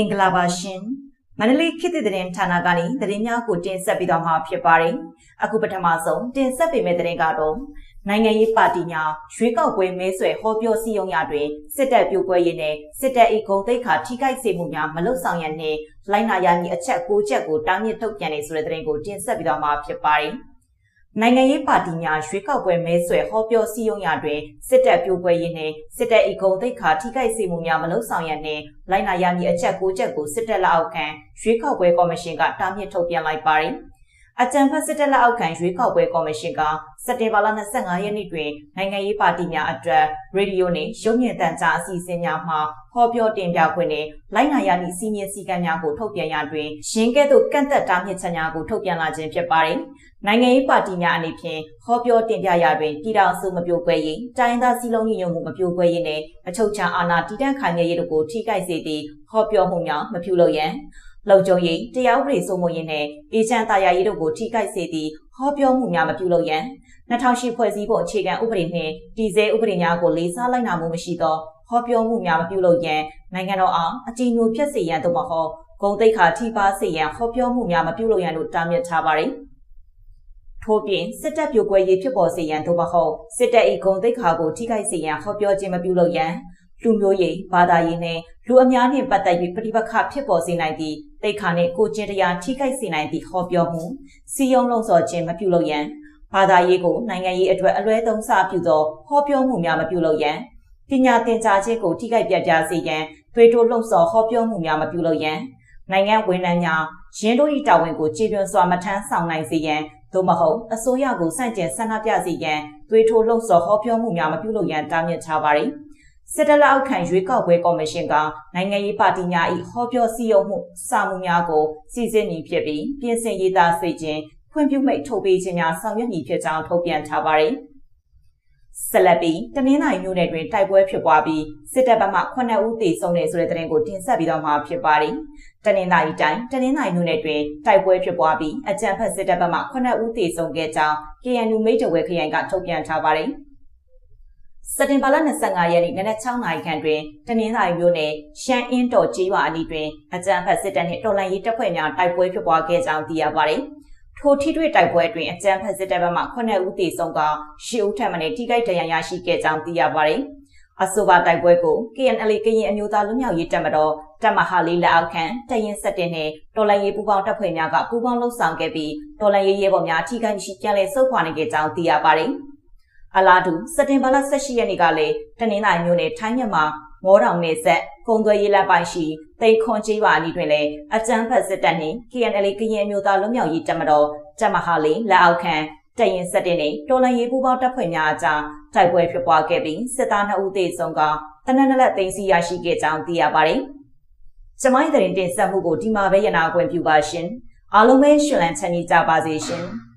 င်္ဂလာပါရှင်မန္တလေးခေတ်သစ်သတင်းဌာနကနေသတင်းများကိုတင်ဆက်ပေးသွားမှာဖြစ်ပါတယ်အခုပထမဆုံးတင်ဆက်ပေးမယ့်သတင်းကတော့နိုင်ငံရေးပါတီများရွေးကောက်ပွဲမဲဆွယ်ဟောပြောစည်းရုံးရာတွင်စစ်တပ်ပြိုကွဲရေးနဲ့စစ်တပ်၏ဂုံတိတ်ခါထိခိုက်စေမှုများမလွတ်ဆောင်ရန်နှင့်လိုင်းနာရမည့်အချက်၉ချက်ကိုတားမြစ်ထုတ်ပြန်နေဆိုတဲ့သတင်းကိုတင်ဆက်ပေးသွားမှာဖြစ်ပါတယ် နိုင်ငံရေးပါတီများရွေးကောက်ပွဲမဲဆွယ်ဟောပြောစည်းရုံးရာတွင်စစ်တပ်ပြိုကွဲရေးနှင့်စစ်တပ်၏ဂုံတိတ်ခါထိခိုက်စေမှုများမလုံဆောင်ရန်နှင့်လိုက်နာရမည့်အချက်၉ချက်ကိုစစ်တပ်လက်အောက်ခံရွေးကောက်ပွဲကော်မရှင်ကတားမြစ်ထုတ်ပြန်လိုက်ပါသည် အကြံဖတ်စစ်တပ်လက်အောက်ခံရွေးကောက်ပွဲကော်မရှင်ကစက်တင်ဘာလ25ရက်နေ့တွင်နိုင်ငံရေးပါတီများအတွက်ရေဒီယိုနှင့်ရုပ်မြင်သံကြားအစီအစဉ်များမှဟောပြောတင်ပြခွင့်နှင့်လိုက်နာရမည့်စီမင်းစည်းကမ်းများကိုထုတ်ပြန်ရတွင်ရင်းကဲ့သို့ကန့်သက်တားမြစ်ချက်များကိုထုတ်ပြန်လာခြင်းဖြစ်ပါသည်နိုင်ငံရေးပါတီများအနေဖြင့်ဟောပြောတင်ပြရာတွင်ပြည်ထောင်စုမပြိုကွဲရေးတိုင်းသားစည်းလုံးညီညွတ်မှုမပြိုကွဲရေးနှင့်အချုပ်ချာအာဏာတည်တံ့ခိုင်မြဲရေးတို့ကိုထိခိုက်စေသည့်ဟောပြောမှုများမပြုလုပ်ရန် လုံခြုံရေးတရားဥပဒေစိုးမိုးရေးနဲ့အေဂျင့်တာယာရေးတို့ကိုထိခိုက်စေသည့်ဟောပြောမှုများမပြုလုပ်ရန်2008ဖွဲ့စည်းပုံအခြေခံဥပဒေနှင့်တည်ဆဲဥပဒေများကိုလေးစားလိုက်နာမှုမရှိသောဟောပြောမှုများမပြုလုပ်ရန်နိုင်ငံတော်အားအကြည်ညိုဖြစ်စေရန်သို့မဟုတ်ဂုံတိတ်ခါထိပါစေရန်ဟောပြောမှုများမပြုလုပ်ရန်တို့တားမြစ်ထားပါသည်ထို့ပြင်စစ်တပ်ပြိုကွဲရေးဖြစ်ပေါ်စေရန်သို့မဟုတ်စစ်တပ်၏ဂုံတိတ်ခါကိုထိခိုက်စေရန်ဟောပြောခြင်းမပြုလုပ်ရန်လူမျိုးရေးဘာသာရေးနဲ့လူအများနှင့်ပတ်သက်ပြီးပြိပခဖြစ်ပေါ်စေနိုင်သည့် တိတ်ခါနှင့်ကိုကျင့်တရားထိခိုက်စေနိုင်သည့်ဟောပြောမှုစီယုံလုံးစော်ခြင်းမပြုလုပ်ရန်ဘာသာရေးကိုနိုင်ငံရေးအတွက်အလွဲသုံးစားပြုသောဟောပြောမှုများမပြုလုပ်ရန်ပညာသင်ကြားခြင်းကိုထိခိုက်ပြပြစေရန်သွေးတိုးလှုပ်ဆော်ဟောပြောမှုများမပြုလုပ်ရန်နိုင်ငံဝန်ထမ်းများရင်းတို့၏တာဝန်ကိုကြည်တွင်စွာမထမ်းဆောင်နိုင်စေရန်သို့မဟုတ်အစိုးရကိုစန့်ကျင်ဆန္ဒပြစေရန်သွေးထိုးလှုပ်ဆော်ဟောပြောမှုများမပြုလုပ်ရန်တားမြစ်ထားပါသည် စစ်တပ်လက်အောက်ခံရွေးကောက်ပွဲကော်မရှင်ကနိုင်ငံရေးပါတီများ၏ဟောပြောစည်းရုံးမှုစာမှုများကိုစီစဉ်နေဖြစ်ပြီးပြင်ဆင်ရေးသားစေခြင်းဖွံ့ဖြိုးမိတ်ထုတ်ပေးခြင်းများဆောင်ရွက်မည်ဖြစ်ကြောင်းထုတ်ပြန်ထားပါသည်ဆက်လက်ပြီးတနင်္လာရီမြို့နယ်တွင်တိုက်ပွဲဖြစ်ပွားပြီးစစ်တပ်ဘက်မှ9ဦးသေဆုံးတယ်ဆိုတဲ့သတင်းကိုတင်ဆက်ပြီးတော့မှာဖြစ်ပါတယ်။တနင်္လာရီတိုင်းတနင်္လာရီမြို့နယ်တွင်တိုက်ပွဲဖြစ်ပွားပြီးအကြမ်းဖက်စစ်တပ်ဘက်မှ9ဦးသေဆုံးခဲ့ကြောင်း KNU မိတ်တဝဲခရိုင်ကထုတ်ပြန်ထားပါတယ်။ စက်တင်ဘာလ25ရက်နေ့နနက်6နာရီခန့်တွင်တနင်္လာရီမြို့နယ်ရှမ်းအင်းတော်ကျေးရွာအနီးတွင်အကြမ်းဖက်စစ်တပ်နှင့်တော်လှန်ရေးတပ်ဖွဲ့များတိုက်ပွဲဖြစ်ပွားခဲ့ကြောင်းသိရပါတယ်။ထိုထိတွေ့တိုက်ပွဲအတွင်းအကြမ်းဖက်စစ်တပ်ဘက်မှ9ဦးသေဆုံးက10ဦးထပ်မံထိခိုက်ဒဏ်ရာရရှိခဲ့ကြောင်းသိရပါတယ်။အဆိုပါတိုက်ပွဲကို KNL ကရင်အမျိုးသားလူမျိုးရေးတပ်မတော်တပ်မဟာလေးလက်အောက်ခံတရင်ဆက်တင်နဲ့တော်လိုင်းရေးပူးပေါင်းတပ်ဖွဲ့များကပူးပေါင်းလှုပ်ဆောင်ခဲ့ပြီးတော်လိုင်းရေးရဲဘော်များထိခိုက်ရှိပြန်လည်ဆုတ်ခွာနေခဲ့ကြောင်းသိရပါတယ်။ အလားတူစက်တင်ဘာလ18ရက်နေ့ကလည်းတနင်္လာရီမြို့နယ်ထိုင်းမြန်မာမောတောင်နယ်ဆက်ကုံသွဲရေးလက်ပိုင်းရှိတိန်ခွန်ကြီးပါအနီးတွင်လည်းအကြမ်းဖက်စစ်တပ်နှင့် KNL ကရင်မျိုးသားလွတ်မြောက်ရေးတပ်မတော်တပ်မဟာလေးလက်အောက်ခံတရင်ဆက်တင်နဲ့တော်လန်ရေးပူးပေါင်းတပ်ဖွဲ့များအကြားတိုက်ပွဲဖြစ်ပွားခဲ့ပြီးစစ်သား2ဦးသေဆုံးကတနက်နလက်သိမ်းဆီးရရှိခဲ့ကြောင်းသိရပါတယ်။ကျမိုင်းတဲ့တင်ဆက်မှုကိုဒီမှာပဲရနာခွင့်ပြုပါရှင်။အားလုံးပဲရှင်လန်းချမ်းမြေ့ကြပါစေရှင်။